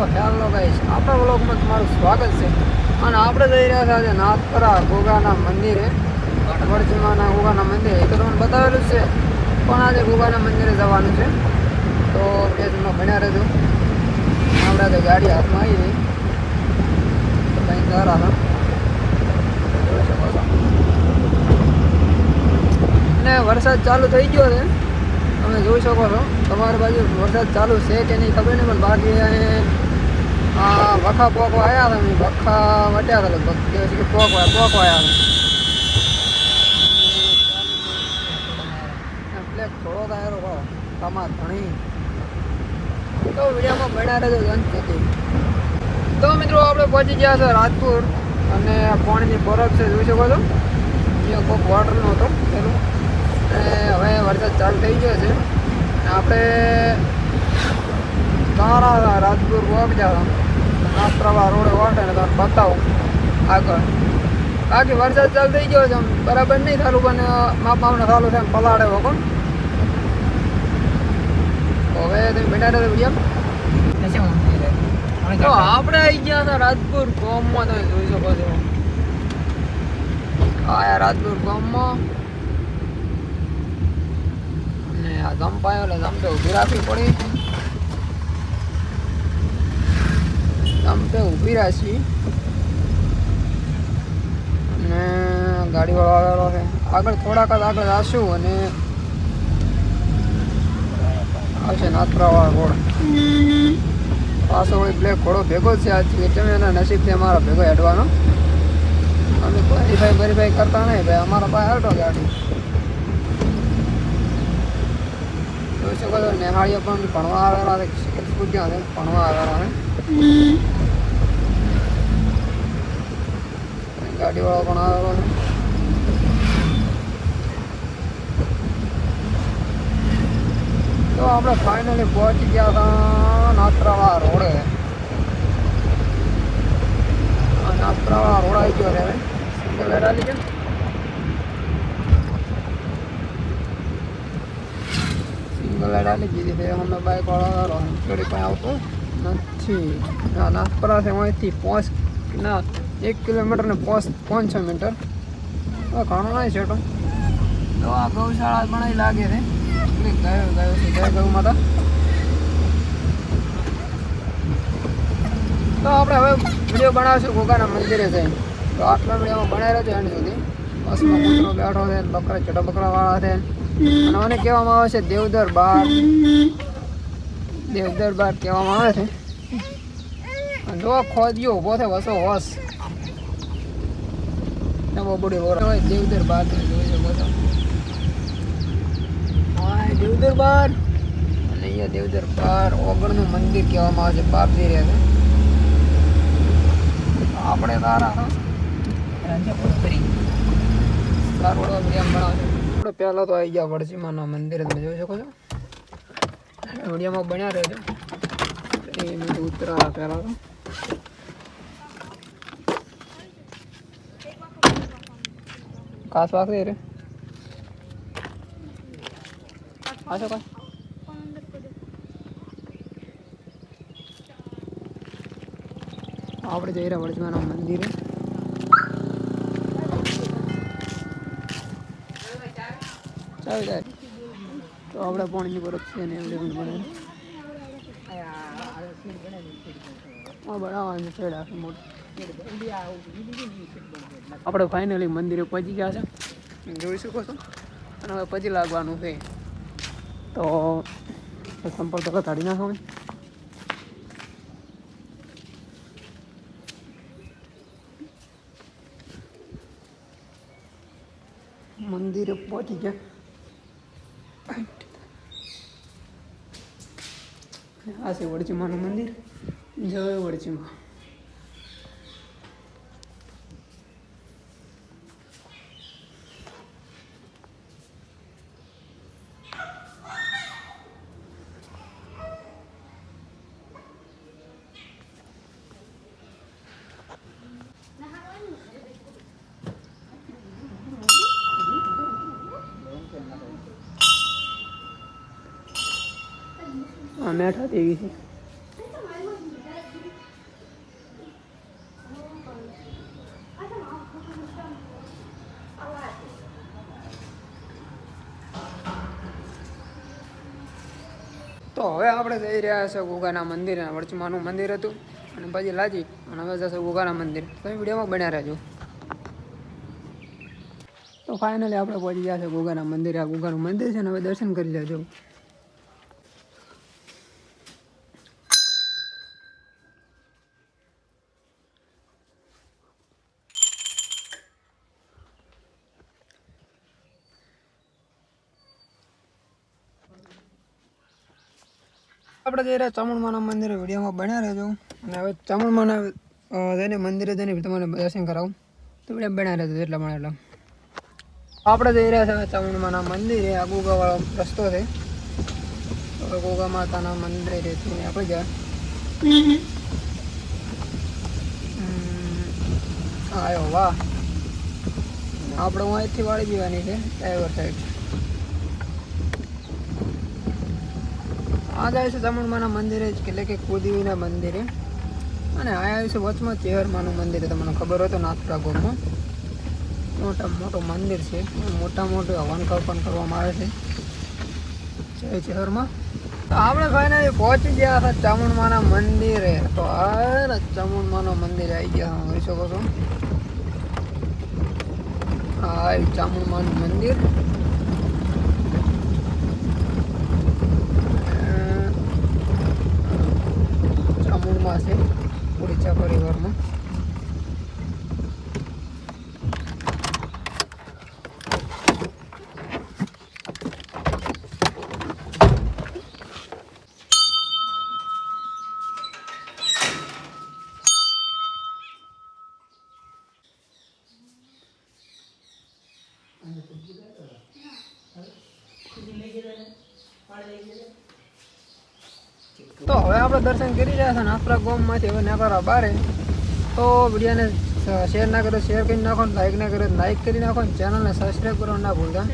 તો hello guys આપણા વ્લોગમાં તમારું સ્વાગત છે. અને આપણે જઈ રહ્યા છે આજે નાથપરા ગોગાના મંદિરે. વડચીમાના ગોગાના મંદિરે. એ તો તમને બતાવેલું છે. પણ આજે ગોગાના મંદિરે જવાનું છે. તો પેજમાં ભણ્યા રહેજો. આપણે આજે ગાડી હાથમાં આવી ગઈ. તો કંઈ જોઈ અને વરસાદ ચાલુ થઈ ગયો છે. તમે જોઈ શકો છો. તમારી બાજુ વરસાદ ચાલુ છે કે નહીં ખબર નહીં, પણ બાકી આ વખા પોકો આવ્યા હતા મેં વખા વટ્યા હતા લગભગ. પછી કે પોકો પોકો આવ્યા હતા. બ્લેક થોડો તાયરો હો તમાર ઘણી તો વિડીયોમાં બન્યા રહેજો અંત સુધી તો મિત્રો આપણે પહોંચી ગયા છે રાજપુર અને પાણીની બરફ છે, જોઈ શકો છો. એ કોઈક વોટરનો હતો, પેલું. અને હવે વરસાદ ચાલુ થઈ ગયો છે. આપણે તારા રાજગુર વોક જાવ નાસ્ત્રાવા રોડે વોટે ને તમને બતાવું. આગળ. બાકી વરસાદ ચાલુ થઈ ગયો છે આમ બરાબર નહીં થાલું પણ માપ માપને થાલું થાય પલાળે વગર હવે તમે બેઠા રહો વીડિયો તો આપણે આવી ગયા હતા રાજપુર ગામમાં તમે જોઈ શકો છો. આયા રાજપુર ગામમાં. અને આ જમ્પ પાયો એટલે ઊભી રાખવી પડી. જમ્પે ઊભી રાખી અને ગાડીવાળો આવેલો છે. આગળ થોડાક જ આગળ આવશું અને આવશે નાથરાવાળા ઘોડ પાછો વળી બ્લેક ઘોડો ભેગો છે આજથી. તમે એના નસીબથી અમારા ભેગો હેડવાનો. અમે વેરીફાઈ ભાઈ કરતા નહીં ભાઈ. અમારા પાસે હેડો ગાડી. જોઈ શકો છો, નેહાળીઓ પણ ભણવા આવેલા છે, ભણવા આવેલા છે. ગાડીવાળો પણ આવેલો તો આપણે ફાઇનલી પહોંચી ગયા હતા નાત્રાવા રોડે. આ નાત્રાવા રોડ આવી ગયો હવે. સિંગલ એડ આવી સિંગલ આવી ગઈ છે. અમે બાઇક વાળો ગાડી પાસે આવતો નથી. ના નાથપરા છે અહીંથી પાંચ ના એક કિલોમીટર ને પાંચ છ મીટર. ઘણો નહીં છે તો આ ગૌશાળા પણ લાગે છે. એટલે ગયો ગયો છે? જય ગૌ માતા? તો આપણે હવે વીડિયો બનાવશું ગોગાના મંદિરે જઈને. તો આટલા વિડીયોમાં બનાવી છે એન્ડ સુધી. બસમાં કૂતરો બેઠો છે, બકરા ચટા બકરા વાળા છે. અને મને કહેવામાં આવે છે દેવદર બાર. દેવદર બાર કહેવામાં આવે છે. જો ખોદ્યો ઊભો છે વસો વસ. નવો બુડી વોર હોય દેવદર બાર જોઈ છો હા દેવદર બાર. અને અહીંયા દેવદર બાર. ઓગણનું મંદિર કહેવામાં આવે છે બાપજી રહે છે. આપણે તારા આપણે પહેલાં તો આવી ગયા વડસીમાના મંદિરે તમે જોઈ શકો છો. વિડીયોમાં બન્યા રહેજો. એ ઉતરા પહેલાં તો. વાગ રે આશો કાસ આપણે જઈ રહ્યા વડસમાના મંદિરે ચાલ જાય તો આપણે પાણીની બરફ છે ને એવડે પણ બને બનાવવાનું છે મોટી આપણે ફાઇનલી મંદિરે પહોંચી ગયા છે. જોઈ શકો છો. અને હવે પછી લાગવાનું છે. તો સંપર્ક તો કાઢી નાખો મંદિરે પહોંચી ગયા. આ છે વડચીમાનું મંદિર. જય વડચીમા આમાં મેઠ હતી છે. તો હવે આપણે જઈ રહ્યા છે ગોગાના મંદિર, વચમાનું મંદિર હતું અને પછી લાજી, અને હવે જશે ગોગાના મંદિર. તમે વિડીયોમાં બન્યા રહેજો. તો ફાઇનલી આપણે પહોંચી ગયા છે ગોગાના મંદિર. આ ગોગાનું મંદિર છે અને હવે દર્શન કરી લેજો. આપણે જઈ રહ્યા ચામુંડમાના મંદિરે, વિડીયોમાં બન્યા રહેજો. અને હવે ચામુંડમાના જઈને મંદિરે જઈને તમને દર્શન કરાવું. તો વીડિયો બન્યા રહેજો, એટલા માટે એટલા. આપણે જઈ રહ્યા છે ચામુંડમાના મંદિરે, આ ગોગાવાળો રસ્તો છે. ગોગા માતાના મંદિરે થી આપણે ગયા. આવ્યો વાહ. આપણે અહીંથી વાળી દેવાની છે, ડ્રાઈવર સાઈડ. આ જાય છે ચામુંડમાના મંદિરે જ એટલે કે કુદેવીના મંદિરે. અને આયા છે વચમાં ચેહરમાનું મંદિર, તમને ખબર હોય તો નાથપુરા ગોમમાં. મોટા, મોટું મંદિર છે. મોટા, મોટું હવન પણ કરવામાં આવે છે. જય ચેહરમાં. આપણે ફાઈનલી પહોંચી ગયા હતા ચામુંડમાના મંદિરે. તો આ ચામુંડમાનું મંદિર આવી ગયા હોઈ શકો છો. હા ચામુંડમાનું મંદિર. ચામુંડમાં છે ઉડીચા પરિવારમાં. તો હવે આપણે દર્શન કરી રહ્યા છે નાથપુરા ગોમમાંથી, હવે નીકળવા બારે. તો વિડીયોને શેર ના કરો, શેર કરી નાખો લાઈક ના કરો લાઈક કરી નાખો ચેનલને સબસ્ક્રાઈબ કરવાનું ના ભૂલતા.